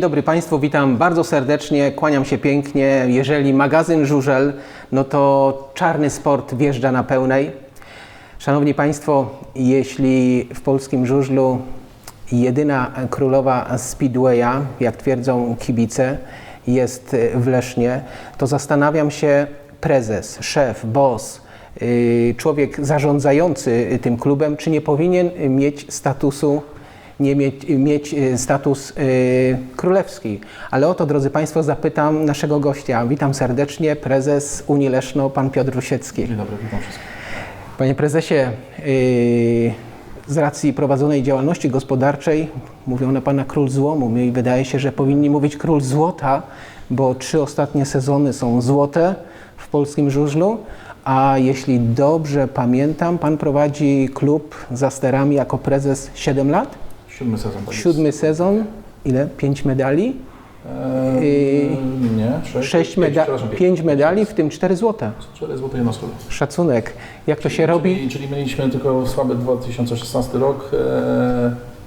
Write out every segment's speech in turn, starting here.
Dzień dobry Państwu, witam bardzo serdecznie, kłaniam się pięknie. Jeżeli magazyn Żużel, no to czarny sport wjeżdża na pełnej. Szanowni Państwo, jeśli w polskim żużlu jedyna królowa Speedwaya, jak twierdzą kibice, jest w Lesznie, to zastanawiam się prezes, szef, boss, yy, człowiek zarządzający tym klubem, czy nie powinien mieć statusu nie mieć, mieć y, status y, królewski. Ale o to, drodzy Państwo, zapytam naszego gościa. Witam serdecznie, prezes Unii Leszno, pan Piotr Rusiecki. Dzień dobry, witam wszystkich. Panie prezesie, y, z racji prowadzonej działalności gospodarczej mówią na pana król złomu. Mi wydaje się, że powinni mówić król złota, bo trzy ostatnie sezony są złote w polskim żużlu. A jeśli dobrze pamiętam, pan prowadzi klub za sterami jako prezes 7 lat? Siódmy sezon. Tak Siódmy sezon, ile? Pięć medali? Eee, nie, sześć. Sześć pięć, meda- przepraszam, pięć medali, w tym cztery złote. Cztery złote jednostka. Szacunek. Jak to się robi? Czyli, czyli mieliśmy tylko słaby 2016 rok. Eee,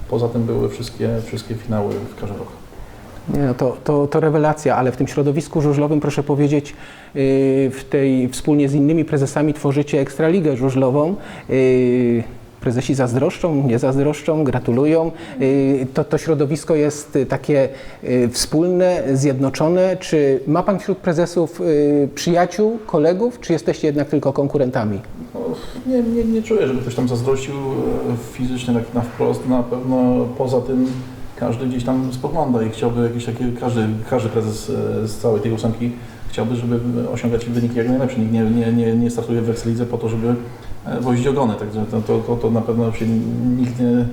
poza tym były wszystkie, wszystkie finały w każdym roku. Nie, no to, to, to rewelacja, ale w tym środowisku żużlowym, proszę powiedzieć, yy, w tej wspólnie z innymi prezesami tworzycie Ekstraligę żużlową. Yy, Prezesi zazdroszczą, nie zazdroszczą, gratulują. Yy, To, to środowisko jest y, takie y, wspólne, zjednoczone. Czy ma Pan wśród prezesów y, przyjaciół, kolegów, czy jesteście jednak tylko konkurentami? No, nie, nie, nie czuję, żeby ktoś tam zazdrościł e, fizycznie, tak na wprost. Na pewno poza tym każdy gdzieś tam spogląda i chciałby jakieś takie, każdy, każdy prezes e, z całej tej ósemki chciałby, żeby osiągać wyniki jak najlepsze. Nikt nie, nie, nie, nie startuje w Ekslidze po to, żeby wozić ogony, także to, to, to, na pewno się nikt nie,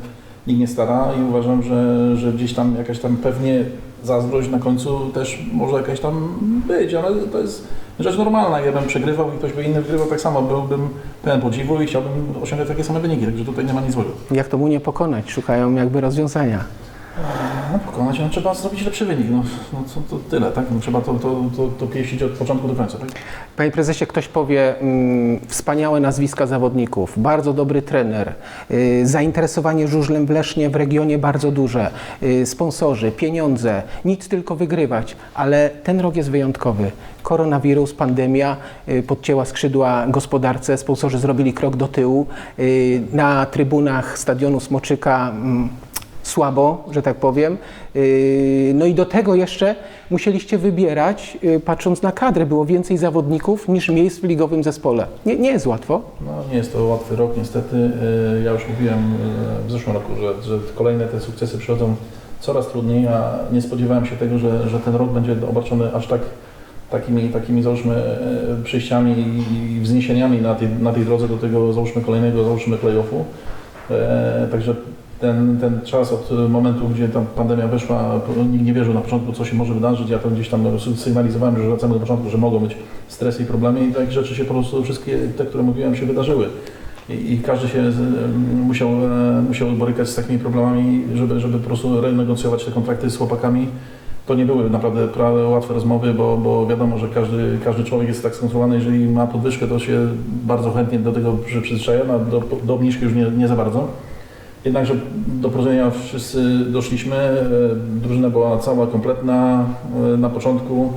nikt nie stara i uważam, że, że gdzieś tam jakaś tam pewnie zazdrość na końcu też może jakaś tam być, ale to jest rzecz normalna. Jakbym przegrywał i ktoś by inny wygrywał tak samo, byłbym pełen podziwu i chciałbym osiągać takie same wyniki, także tutaj nie ma nic złego. Jak to mu nie pokonać? Szukają jakby rozwiązania. No, pokonać, no, trzeba zrobić lepszy wynik, no, no to, to tyle, tak? No, trzeba to, to, to, to pieścić od początku do końca, tak? Panie prezesie, ktoś powie mm, wspaniałe nazwiska zawodników, bardzo dobry trener, y, zainteresowanie żużlem w Lesznie w regionie bardzo duże, y, sponsorzy, pieniądze, nic tylko wygrywać, ale ten rok jest wyjątkowy. Koronawirus, pandemia y, podcięła skrzydła gospodarce, sponsorzy zrobili krok do tyłu. Y, na trybunach stadionu Smoczyka mm, słabo, że tak powiem. Yy, No i do tego jeszcze musieliście wybierać, yy, patrząc na kadrę, było więcej zawodników niż miejsc w ligowym zespole. Nie, nie jest łatwo. No nie jest to łatwy rok niestety. E, Ja już mówiłem w zeszłym roku, że, że kolejne te sukcesy przychodzą coraz trudniej, a nie spodziewałem się tego, że, że ten rok będzie obarczony aż tak takimi, takimi załóżmy e, przyjściami i- i wzniesieniami na tej, na tej drodze do tego załóżmy kolejnego załóżmy playoffu. E, Także ten, ten czas od momentu, gdzie ta pandemia weszła, nikt nie wierzył na początku, co się może wydarzyć. Ja to gdzieś tam sygnalizowałem już od samego początku, że mogą być stresy i problemy i takie rzeczy się po prostu wszystkie te, które mówiłem, się wydarzyły. I, i każdy się musiał, e, musiał borykać z takimi problemami, żeby, żeby po prostu renegocjować te kontrakty z chłopakami. To nie były naprawdę pra- łatwe rozmowy, bo, bo wiadomo, że każdy, każdy człowiek jest tak skonstruowany, jeżeli ma podwyżkę, to się bardzo chętnie do tego przy- przyzwyczaja, no, do, do obniżki już nie, nie za bardzo. Jednakże do porozumienia wszyscy doszliśmy. e, Drużyna była cała, kompletna e, na początku.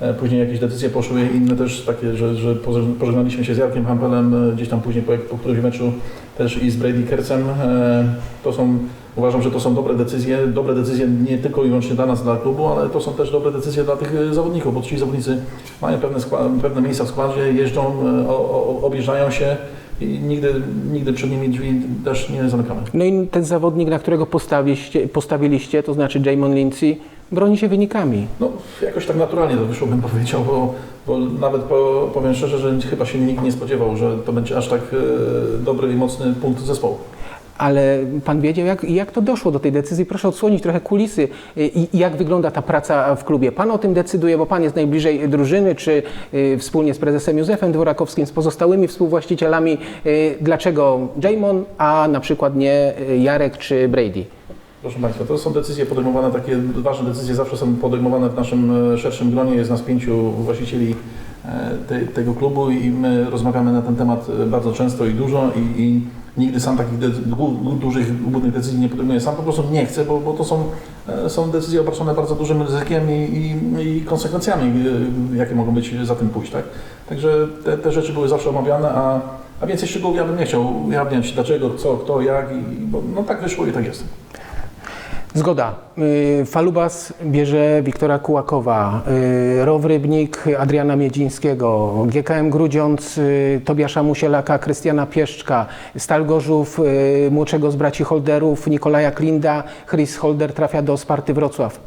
E, Później jakieś decyzje poszły, inne też takie, że, że poże- pożegnaliśmy się z Jarkiem Hampelem, gdzieś tam później po, po którymś meczu też i z Brady Kercem. To są, uważam, że to są dobre decyzje, dobre decyzje nie tylko i wyłącznie dla nas, dla klubu, ale to są też dobre decyzje dla tych zawodników, bo ci zawodnicy mają pewne, skła- pewne miejsca w składzie, jeżdżą, o, o, objeżdżają się i nigdy, nigdy przed nimi drzwi też nie zamykamy. No i ten zawodnik, na którego postawiliście, postawiliście to znaczy Jamon Lindsay, broni się wynikami. No, jakoś tak naturalnie to wyszło, bym powiedział, bo, bo nawet po, powiem szczerze, że chyba się nikt nie spodziewał, że to będzie aż tak e, dobry i mocny punkt zespołu. Ale pan wiedział, jak, jak to doszło do tej decyzji? Proszę odsłonić trochę kulisy y, i, i jak wygląda ta praca w klubie. Pan o tym decyduje, bo pan jest najbliżej drużyny, czy y, wspólnie z prezesem Józefem Dworakowskim, z pozostałymi współwłaścicielami. Y, dlaczego Jamon, a na przykład nie y, Jarek czy Brady? Proszę Państwa, to są decyzje podejmowane, takie ważne decyzje zawsze są podejmowane w naszym e, szerszym gronie. Jest nas pięciu właścicieli e, te, tego klubu i my rozmawiamy na ten temat e, bardzo często i dużo i, i nigdy sam takich dużych, głównych decyzji nie podejmuję. Sam po prostu nie chcę, bo, bo to są e, są decyzje obarczone bardzo dużym ryzykiem i, i, i konsekwencjami, e, jakie mogą być za tym pójść. Tak? Także te, te rzeczy były zawsze omawiane, a, a więcej szczegółów ja bym nie chciał ujawniać, dlaczego, co, kto, jak, i, bo no tak wyszło i tak jest. Zgoda. Y, Falubas bierze Wiktora Kułakowa, y, Row Rybnik Adriana Miedzińskiego, GKM Grudziądz y, Tobiasza Musielaka, Krystiana Pieszczka, Stal Gorzów młodszego z braci Holderów Nikolaja Klinda, Chris Holder trafia do Sparty Wrocław.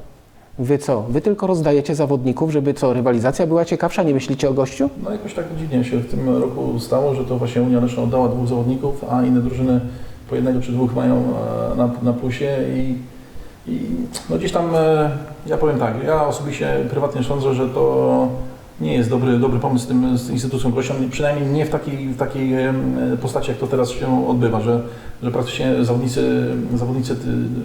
Wy co? Wy tylko rozdajecie zawodników, żeby co, rywalizacja była ciekawsza? Nie myślicie o gościu? No jakoś tak dziwnie się w tym roku stało, że to właśnie Unia Leszno oddała dwóch zawodników, a inne drużyny po jednego czy dwóch mają e, na, na plusie i, i no gdzieś tam, e, ja powiem tak, ja osobiście prywatnie sądzę, że to nie jest dobry, dobry pomysł z, tym, z instytucją gością, przynajmniej nie w takiej, w takiej em, postaci, jak to teraz się odbywa, że, że praktycznie zawodnicy, zawodnicy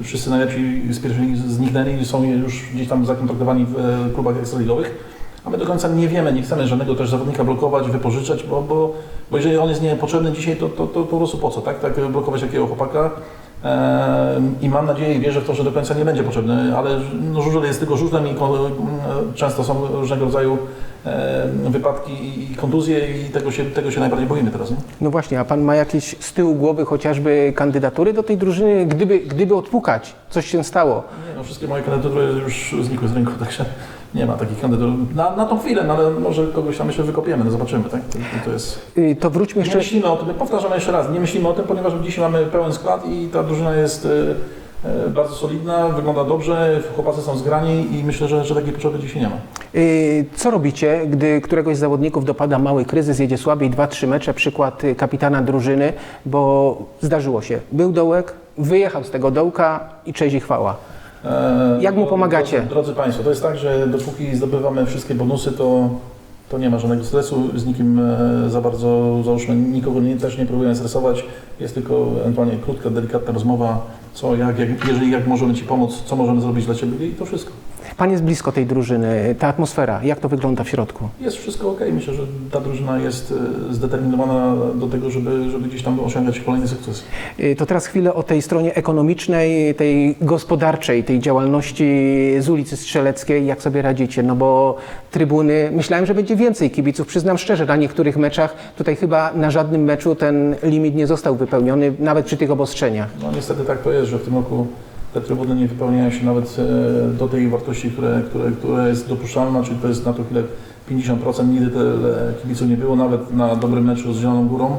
wszyscy najlepsi z pierwszej zniknęli są już gdzieś tam zakontraktowani w e, klubach ekstraligowych. A my do końca nie wiemy, nie chcemy żadnego też zawodnika blokować, wypożyczać, bo, bo, bo jeżeli on jest niepotrzebny dzisiaj, to, to, to po prostu po co, tak? Tak blokować takiego chłopaka. I mam nadzieję i wierzę w to, że do końca nie będzie potrzebny, ale no, żużel jest tylko żużlem i ko- często są różnego rodzaju wypadki i kontuzje i tego się, tego się najbardziej boimy teraz. Nie? No właśnie, a pan ma jakieś z tyłu głowy chociażby kandydatury do tej drużyny, gdyby, gdyby odpukać, coś się stało? Nie, no, wszystkie moje kandydatury już znikły z rynku, także nie ma takich kandydatur. Na, na tą chwilę, no, ale może kogoś tam jeszcze wykopiemy, no zobaczymy. Tak? To, to jest... Y, To wróćmy Nie jeszcze... myślimy o tym, powtarzam jeszcze raz, nie myślimy o tym, ponieważ dzisiaj mamy pełen skład i ta drużyna jest e, e, bardzo solidna, wygląda dobrze, chłopacy są zgrani i myślę, że, że takiej potrzeby dzisiaj nie ma. Co robicie, gdy któregoś z zawodników dopada mały kryzys, jedzie słabiej, dwa, trzy mecze, przykład y, kapitana drużyny, bo zdarzyło się, był dołek, wyjechał z tego dołka i cześć i chwała. E, Jak mu no, pomagacie? Drodzy, Państwo, to jest tak, że dopóki zdobywamy wszystkie bonusy, to, to nie ma żadnego stresu, z nikim e, za bardzo, załóżmy, nikogo nie, też nie próbuję stresować, jest tylko ewentualnie krótka, delikatna rozmowa, co, jak, jak, jeżeli jak możemy Ci pomóc, co możemy zrobić dla Ciebie i to wszystko. Pan jest blisko tej drużyny, ta atmosfera, jak to wygląda w środku? Jest wszystko ok. Myślę, że ta drużyna jest e, zdeterminowana do tego, żeby, żeby gdzieś tam osiągać kolejny sukces. Y, To teraz chwilę o tej stronie ekonomicznej, tej gospodarczej, tej działalności z ulicy Strzeleckiej, jak sobie radzicie? No bo trybuny, myślałem, że będzie więcej kibiców, przyznam szczerze, na niektórych meczach, tutaj chyba na żadnym meczu ten limit nie został wypełniony, nawet przy tych obostrzeniach. No niestety tak to jest, że w tym roku te trybuny nie wypełniają się nawet e, do tej wartości, które, które, która jest dopuszczalna, czyli to jest na to chwilę 50%. Nigdy tyle kibiców nie było, nawet na dobrym meczu z Zieloną Górą.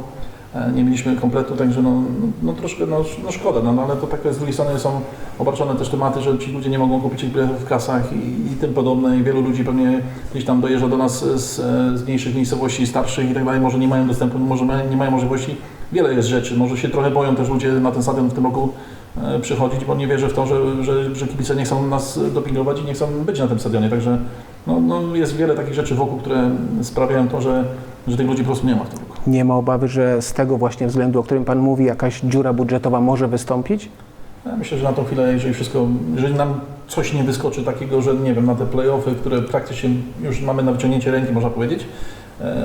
E, Nie mieliśmy kompletu, także no, no troszkę no, no szkoda, no, no ale to tak z drugiej strony są obarczone też tematy, że ci ludzie nie mogą kupić biletów w kasach i, i tym podobne i wielu ludzi pewnie gdzieś tam dojeżdża do nas z, z mniejszych miejscowości, starszych i tak dalej, może nie mają dostępu, może nie mają możliwości. Wiele jest rzeczy, może się trochę boją też ludzie na ten stadion w tym roku e, przychodzić, bo nie wierzę w to, że, że, że kibice nie chcą nas dopingować i nie chcą być na tym stadionie, także no, no jest wiele takich rzeczy wokół, które sprawiają to, że, że tych ludzi po prostu nie ma w tym roku. Nie ma obawy, że z tego właśnie względu, o którym Pan mówi, jakaś dziura budżetowa może wystąpić? Ja myślę, że na tą chwilę, jeżeli wszystko, jeżeli nam coś nie wyskoczy takiego, że nie wiem, na te play-offy, które praktycznie już mamy na wyciągnięcie ręki, można powiedzieć, e,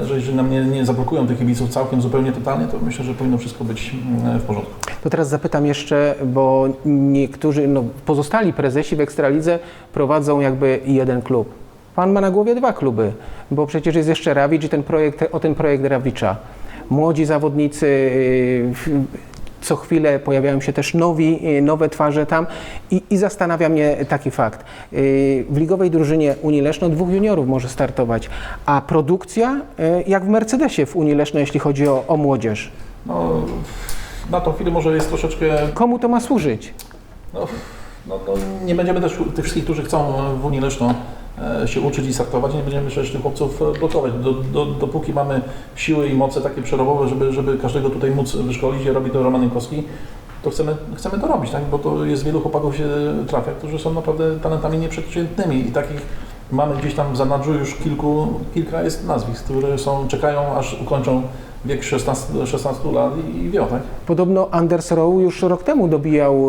że jeżeli nam nie, nie zablokują tych kibiców całkiem, zupełnie totalnie, to myślę, że powinno wszystko być mm, w porządku. To teraz zapytam jeszcze, bo niektórzy, no, pozostali prezesi w Ekstralidze prowadzą jakby jeden klub. Pan ma na głowie dwa kluby, bo przecież jest jeszcze Rawicz i ten projekt, o ten projekt Rawicza. Młodzi zawodnicy, w- co chwilę pojawiają się też nowi, yy, nowe twarze tam i, i zastanawia mnie taki fakt. Yy, W ligowej drużynie Unii Leszno dwóch juniorów może startować, a produkcja yy, jak w Mercedesie w Unii Leszno, jeśli chodzi o, o młodzież. No, na tą chwilę może jest troszeczkę Komu to ma służyć? No, no, no, nie będziemy też tych wszystkich, którzy chcą w Unii Leszno e, się uczyć i startować, nie będziemy też tych chłopców e, blokować. Do, do, dopóki mamy siły i moce takie przerobowe, żeby, żeby każdego tutaj móc wyszkolić, i robi to Roman Jankowski, to chcemy, chcemy to robić, tak? bo to jest wielu chłopaków się trafia, którzy są naprawdę talentami nieprzeciętnymi i takich mamy gdzieś tam w zanadrzu już kilku, kilka jest nazwisk, które są, czekają aż ukończą wiek 16, 16 lat i, i wio, tak? Podobno Anders Rowe już rok temu dobijał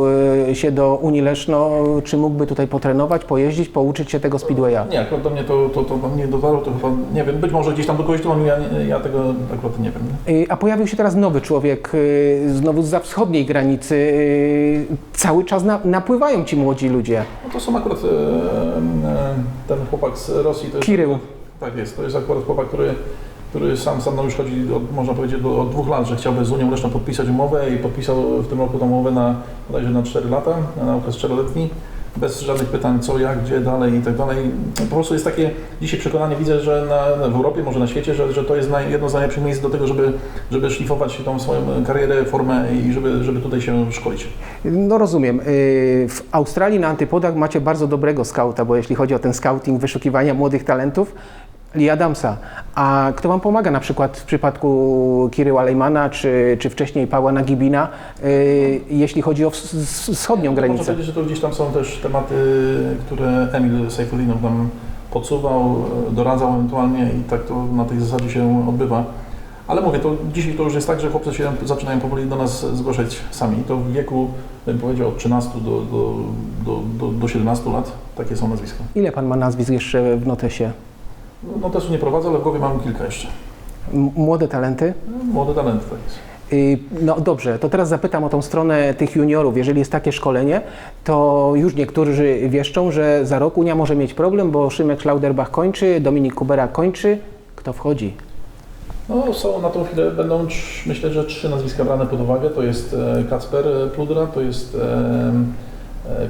e, się do Unii Leszno. Czy mógłby tutaj potrenować, pojeździć, pouczyć się tego speedwaya? Nie, akurat do mnie to, to, to do mnie dotarło, to chyba, nie wiem, być może gdzieś tam do kogoś dzwonił, ja, nie- ja tego akurat nie wiem. Nie? E, A pojawił się teraz nowy człowiek, e, znowu za wschodniej granicy. Cały czas na, napływają ci młodzi ludzie. No to są akurat ten chłopak z Rosji. To jest, Kirył. Tak jest, to jest akurat chłopak, który, który sam sam mną już chodzi, od, można powiedzieć, do, od dwóch lat, że chciałby z Unią Leszną podpisać umowę i podpisał w tym roku tą umowę na bodajże na 4 lata, na okres 4-letni. Bez żadnych pytań, co, jak, gdzie, dalej i tak dalej. Po prostu jest takie dzisiaj przekonanie, widzę, że na, w Europie, może na świecie, że, że to jest naj, jedno z najlepszych miejsc do tego, żeby, żeby szlifować tą swoją karierę, formę i żeby, żeby tutaj się szkolić. No rozumiem. Y, W Australii na Antypodach macie bardzo dobrego skauta, bo jeśli chodzi o ten scouting, wyszukiwania młodych talentów, Lee Adamsa. A kto Wam pomaga na przykład w przypadku Kiryła Lejmana, czy, czy wcześniej Pawła Nagibina, y, jeśli chodzi o ws- ws- wschodnią Można granicę? powiedzieć, że to gdzieś tam są też tematy, które Emil Sejfulinow nam podsuwał, doradzał ewentualnie i tak to na tej zasadzie się odbywa. Ale mówię, to dzisiaj to już jest tak, że chłopcy się zaczynają powoli do nas zgłaszać sami. To w wieku, bym powiedział, od 13 do, do, do, do, do 17 lat takie są nazwiska. Ile Pan ma nazwisk jeszcze w notesie? No też nie prowadzę, ale w głowie mam kilka jeszcze. M- Młode talenty? Młode talenty, tak jest. Y, No dobrze, to teraz zapytam o tą stronę tych juniorów. Jeżeli jest takie szkolenie, to już niektórzy wieszczą, że za rok Unia może mieć problem, bo Szymek Schlauderbach kończy, Dominik Kubera kończy. Kto wchodzi? No, są na tą chwilę, będą myślę, że trzy nazwiska brane pod uwagę. To jest e, Kacper Pludra, to jest e, e,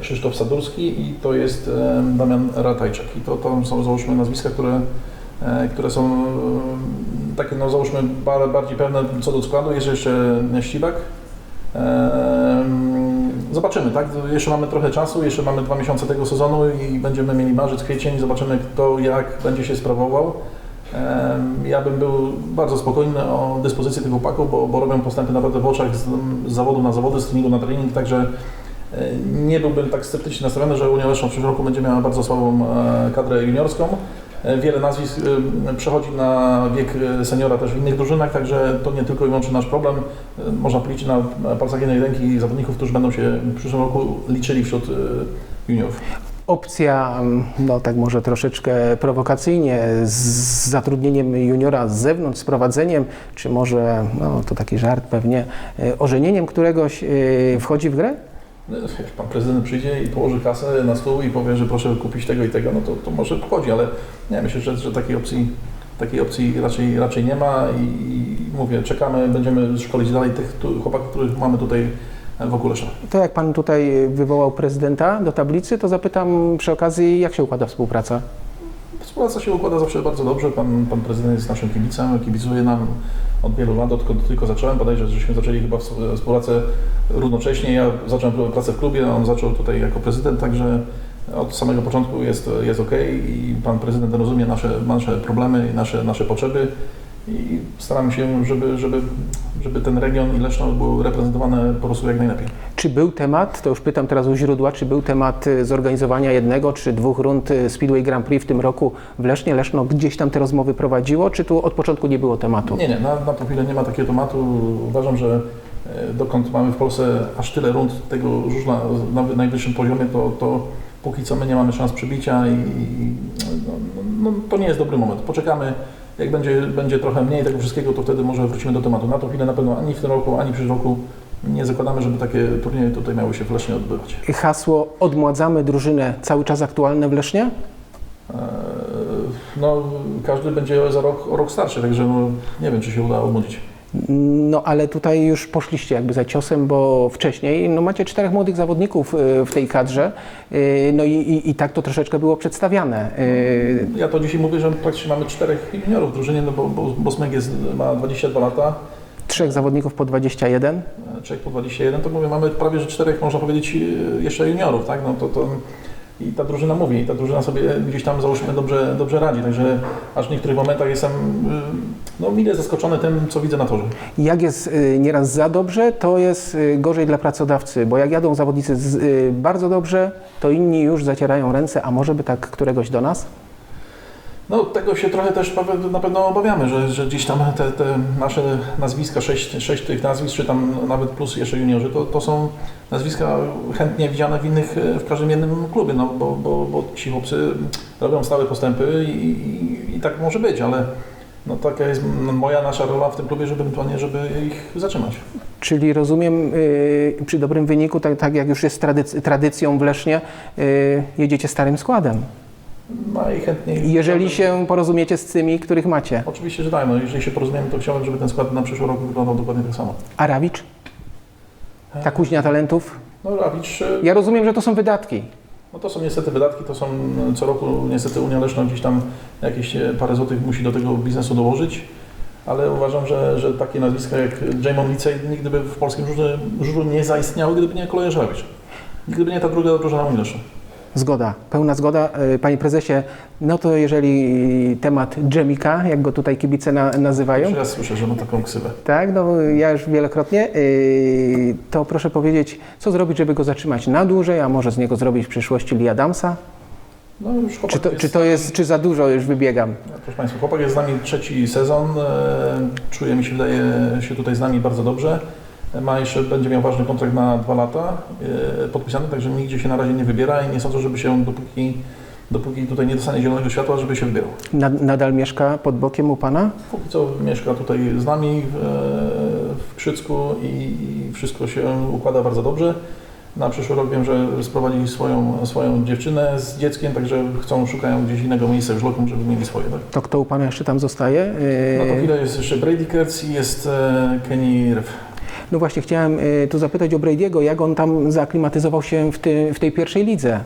Krzysztof Sadurski i to jest e, Damian Ratajczak. I to, to są załóżmy nazwiska, które, e, które są e, takie, no załóżmy bar- bardziej pewne co do składu. Jest jeszcze Ścibak. E, Zobaczymy, tak? Jeszcze mamy trochę czasu, jeszcze mamy dwa miesiące tego sezonu i będziemy mieli marzec, kwiecień, zobaczymy kto jak będzie się sprawował. Ja bym był bardzo spokojny o dyspozycji tych chłopaków, bo, bo robią postępy naprawdę w oczach z, z zawodu na zawody, z treningu na trening, także e, nie byłbym tak sceptycznie nastawiony, że Unia Leszno w przyszłym roku będzie miała bardzo słabą e, kadrę juniorską. E, Wiele nazwisk e, przechodzi na wiek e, seniora też w innych drużynach, także to nie tylko i wyłącznie nasz problem. E, Można policzyć na palcach jednej ręki zawodników, którzy będą się w przyszłym roku liczyli wśród e, juniorów. Opcja, mm, no tak może troszeczkę prowokacyjnie, z zatrudnieniem juniora z zewnątrz, z prowadzeniem, czy może, no to taki żart pewnie, ożenieniem któregoś wchodzi w grę? No, Jak pan prezydent przyjdzie i położy kasę na stół i powie, że proszę kupić tego i tego, no to, to może wchodzi, ale nie, myślę, że, że takiej opcji, takiej opcji raczej, raczej nie ma i, i mówię, czekamy, będziemy szkolić dalej tych tu, chłopaków, których mamy tutaj wokół Leszna. To jak Pan tutaj wywołał prezydenta do tablicy, to zapytam przy okazji, jak się układa współpraca? Współpraca się układa zawsze bardzo dobrze. Pan, pan prezydent jest naszym kibicem, kibicuje nam od wielu lat, odkąd tylko zacząłem. Bodajże, żeśmy zaczęli chyba współ- współpracę równocześnie. Ja zacząłem pracę w klubie, on zaczął tutaj jako prezydent, także od samego początku jest, jest ok i pan prezydent rozumie nasze, nasze problemy i nasze, nasze potrzeby i staramy się, żeby, żeby, żeby ten region i Leszno był reprezentowany po prostu jak najlepiej. Czy był temat, to już pytam teraz u źródła, czy był temat y, zorganizowania jednego czy dwóch rund y, Speedway Grand Prix w tym roku w Lesznie? Leszno gdzieś tam te rozmowy prowadziło, czy tu od początku nie było tematu? Nie, nie, na, na tą chwilę nie ma takiego tematu. Uważam, że e, dokąd mamy w Polsce aż tyle rund tego żużla na wy- najwyższym poziomie, to, to póki co my nie mamy szans przebicia i, i no, no, no, to nie jest dobry moment. Poczekamy, jak będzie, będzie trochę mniej tego wszystkiego, to wtedy może wrócimy do tematu. Na tą chwilę na pewno ani w tym roku, ani w przyszłym roku nie zakładamy, żeby takie turnieje tutaj miały się w Lesznie odbywać. Hasło odmładzamy drużynę cały czas aktualne w Lesznie? E, No, każdy będzie za rok, rok starszy, także no, nie wiem, czy się uda odmłodzić. No ale tutaj już poszliście jakby za ciosem, bo wcześniej no, macie czterech młodych zawodników y, w tej kadrze, y, no i, i, i tak to troszeczkę było przedstawiane. Y, Ja to dzisiaj mówię, że praktycznie mamy czterech juniorów w drużynie, no bo, bo, bo Smeg jest, ma 22 lata, Trzech zawodników po 21. e, Czech po 21, to mówię, mamy prawie, że czterech, można powiedzieć, e, jeszcze juniorów, tak? No to, to i ta drużyna mówi, i ta drużyna sobie gdzieś tam załóżmy dobrze, dobrze radzi, także aż w niektórych momentach jestem y, no, mile zaskoczony tym, co widzę na torze. Jak jest y, nieraz za dobrze, to jest gorzej dla pracodawcy, bo jak jadą zawodnicy z, bardzo dobrze, to inni już zacierają ręce, a może by tak któregoś do nas? No tego się trochę też na pewno obawiamy, że, że gdzieś tam te, te nasze nazwiska, sześć, sześć tych nazwisk, czy tam nawet plus jeszcze juniorzy, to, to są nazwiska chętnie widziane w innych, e, w każdym jednym klubie, no bo, bo, bo ci chłopcy robią stałe postępy i, i, i tak może być, ale no taka jest moja, nasza rola w tym klubie, żeby ewentualnie, żeby ich zatrzymać. Czyli rozumiem, y, przy dobrym wyniku, tak, tak jak już jest tradyc- tradycją w Lesznie, y, jedziecie starym składem. Najchętniej. Jeżeli się porozumiecie z tymi, których macie. Oczywiście, że tak, no jeżeli się porozumiemy, to chciałbym, żeby ten skład na przyszły rok wyglądał dokładnie tak samo. A Rawicz? Ta kuźnia talentów? No Rawicz, e, Ja rozumiem, że to są wydatki. No to są niestety wydatki, to są e, co roku niestety Unia Leszna gdzieś tam jakieś e, parę złotych musi do tego biznesu dołożyć, ale uważam, że, że takie nazwiska jak Jamon Licej nigdy by w polskim żużlu, nie zaistniały, gdyby nie koleje Żelewicz. Gdyby nie ta druga drużyna Unii Leszna. Zgoda, pełna zgoda. Y, Panie prezesie, no to jeżeli temat dżemika, jak go tutaj kibice na, nazywają, Pierwszy raz słyszę, że ma taką ksywę. tak, no ja już wielokrotnie, y, to proszę powiedzieć, co zrobić, żeby go zatrzymać na dłużej, a może z niego zrobić w przyszłości Lee Adamsa? No Czy to, jest, czy to jest, czy za dużo już wybiegam? Proszę Państwa, chłopak jest z nami trzeci sezon, e, czuje mi się, wydaje się tutaj z nami bardzo dobrze. Ma jeszcze, będzie miał ważny kontrakt na dwa lata e, podpisany, także nigdzie się na razie nie wybiera i nie sądzę, żeby się dopóki, dopóki tutaj nie dostanie zielonego światła, żeby się wybierał. Nad, nadal mieszka pod bokiem u Pana? Póki co mieszka tutaj z nami w, w Krzycku i, wszystko się układa bardzo dobrze. Na przyszły rok wiem, że sprowadzi swoją, swoją dziewczynę z dzieckiem, także chcą, szukają gdzieś innego miejsca już lokum, żeby mieli swoje. Tak? To kto u Pana jeszcze tam zostaje? No to Y, chwilę jest jeszcze Brady Kurtz i jest e, Kenny Rev. No właśnie, chciałem y, tu zapytać o Brady'ego, jak on tam zaaklimatyzował się w, ty, w tej pierwszej lidze?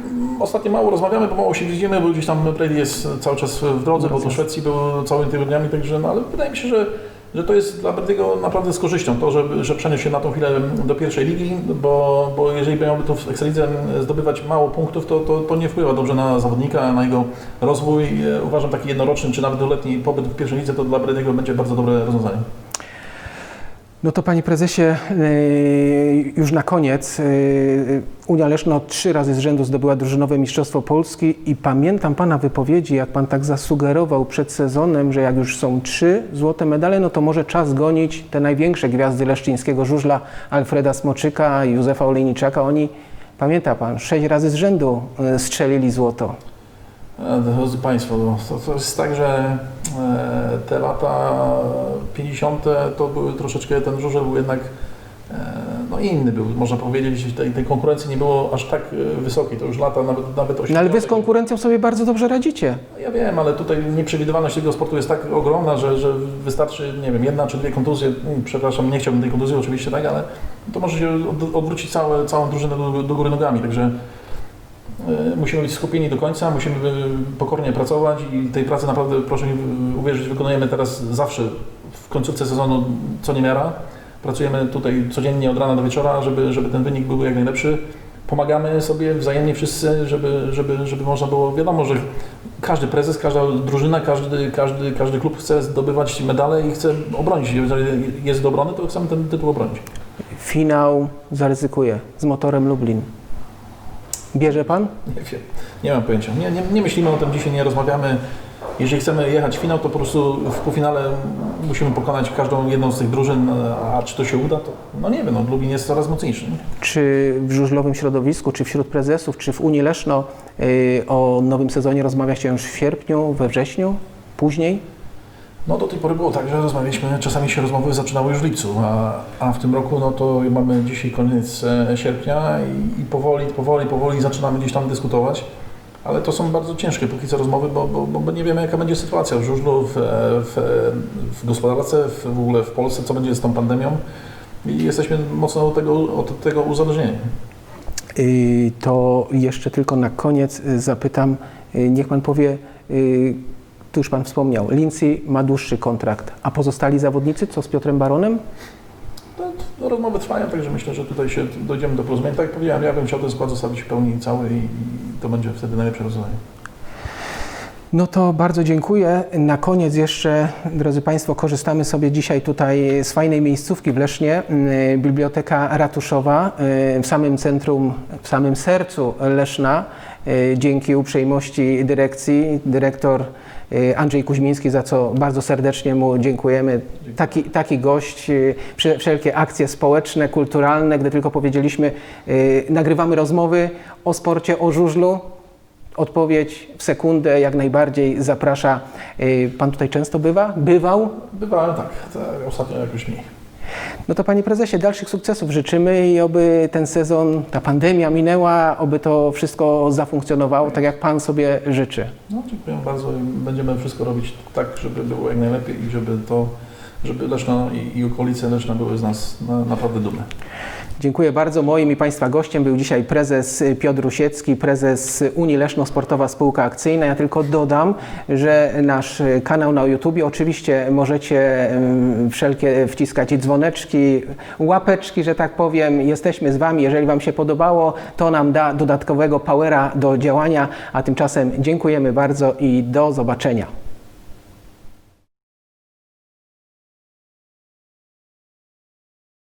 Mm, Ostatnio mało rozmawiamy, bo mało się widzimy, bo gdzieś tam Brady jest cały czas w drodze, bo do Szwecji był całymi tygodniami, także no ale wydaje mi się, że, że to jest dla Brady'ego naprawdę z korzyścią, to, że, że przeniósł się na tą chwilę do pierwszej ligi, bo, bo jeżeli miałby tu w Ekstralidze zdobywać mało punktów, to, to, to nie wpływa dobrze na zawodnika, na jego rozwój. E, Uważam taki jednoroczny czy nawet dwuletni pobyt w pierwszej lidze to dla Brady'ego będzie bardzo dobre rozwiązanie. No to Panie Prezesie, y, już na koniec, y, Unia Leszno trzy razy z rzędu zdobyła drużynowe Mistrzostwo Polski i pamiętam Pana wypowiedzi, jak Pan tak zasugerował przed sezonem, że jak już są trzy złote medale, no to może czas gonić te największe gwiazdy leszczyńskiego żużla, Alfreda Smoczyka, Józefa Olejniczaka. Oni, pamięta Pan, sześć razy z rzędu y, strzelili złoto. E, Drodzy Państwo, no, to, to jest tak, że e, te lata 50. to były troszeczkę, ten żużel był jednak e, no inny był, można powiedzieć, tej, tej konkurencji nie było aż tak wysokiej, to już lata nawet, nawet 80. No ale Wy z konkurencją sobie bardzo dobrze radzicie. Ja wiem, ale tutaj nieprzewidywalność tego sportu jest tak ogromna, że, że wystarczy, nie wiem, jedna czy dwie kontuzje, mm, przepraszam, nie chciałbym tej kontuzji oczywiście, tak, ale to może się od, odwrócić całe, całą drużynę do, do góry nogami, także musimy być skupieni do końca, musimy e, pokornie pracować i tej pracy naprawdę, proszę mi uwierzyć, wykonujemy teraz zawsze w końcówce sezonu co niemiara. Pracujemy tutaj codziennie od rana do wieczora, żeby, żeby ten wynik był jak najlepszy. Pomagamy sobie wzajemnie wszyscy, żeby, żeby, żeby można było, wiadomo, że każdy prezes, każda drużyna, każdy, każdy, każdy klub chce zdobywać medale i chce obronić. Jeżeli jest do obrony, to chcemy ten tytuł obronić. Finał zaryzykuję z motorem Lublin. Bierze Pan? Nie wiem, nie mam pojęcia. Nie, nie, nie myślimy o tym dzisiaj, nie rozmawiamy. Jeżeli chcemy jechać w finał, to po prostu w półfinale musimy pokonać każdą jedną z tych drużyn, a czy to się uda, to no nie wiem, no, Lublin jest coraz mocniejszy. Nie? Czy w żużlowym środowisku, czy wśród prezesów, czy w Unii Leszno y, o nowym sezonie rozmawia się już w sierpniu, we wrześniu, później? No do tej pory było tak, że rozmawialiśmy, czasami się rozmowy zaczynały już w lipcu, a, a w tym roku no to mamy dzisiaj koniec e, sierpnia i, i powoli, powoli, powoli zaczynamy gdzieś tam dyskutować. Ale to są bardzo ciężkie póki co rozmowy, bo, bo, bo nie wiemy jaka będzie sytuacja w żużlu, w, w, w gospodarce, w, w ogóle w Polsce, co będzie z tą pandemią. I jesteśmy mocno od tego, od tego uzależnieni. Y, To jeszcze tylko na koniec y, zapytam, y, niech Pan powie, tu już Pan wspomniał, Lindsay ma dłuższy kontrakt, a pozostali zawodnicy, co z Piotrem Baronem? No, rozmowy trwają, także myślę, że tutaj się dojdziemy do porozumienia. Tak jak powiedziałem, ja bym chciał ten skład zostawić w pełni cały i, i to będzie wtedy najlepsze rozwiązanie. No to bardzo dziękuję. Na koniec jeszcze, drodzy Państwo, korzystamy sobie dzisiaj tutaj z fajnej miejscówki w Lesznie, y, Biblioteka Ratuszowa y, w samym centrum, w samym sercu Leszna. Y, Dzięki uprzejmości dyrekcji, dyrektor Andrzej Kuźmiński, za co bardzo serdecznie mu dziękujemy. Taki, taki gość, y, wszelkie akcje społeczne, kulturalne, gdy tylko powiedzieliśmy, y, nagrywamy rozmowy o sporcie, o żużlu, Odpowiedź w sekundę, jak najbardziej zaprasza. Y, Pan tutaj często bywa? Bywał? Bywałem tak ostatnio jakoś mniej. No to Panie Prezesie, dalszych sukcesów życzymy i oby ten sezon, ta pandemia minęła, oby to wszystko zafunkcjonowało tak, jak Pan sobie życzy. No, dziękuję bardzo będziemy wszystko robić tak, żeby było jak najlepiej i żeby to, żeby Leszno i, i okolice Leszna były z nas na, naprawdę dumne. Dziękuję bardzo. Moim i Państwa gościem był dzisiaj prezes Piotr Rusiecki, prezes Unii Leszno-Sportowa Spółka Akcyjna. Ja tylko dodam, że nasz kanał na YouTube, oczywiście możecie em, wszelkie wciskać dzwoneczki, łapeczki, że tak powiem. Jesteśmy z Wami. Jeżeli Wam się podobało, to nam da dodatkowego powera do działania. A tymczasem dziękujemy bardzo i do zobaczenia.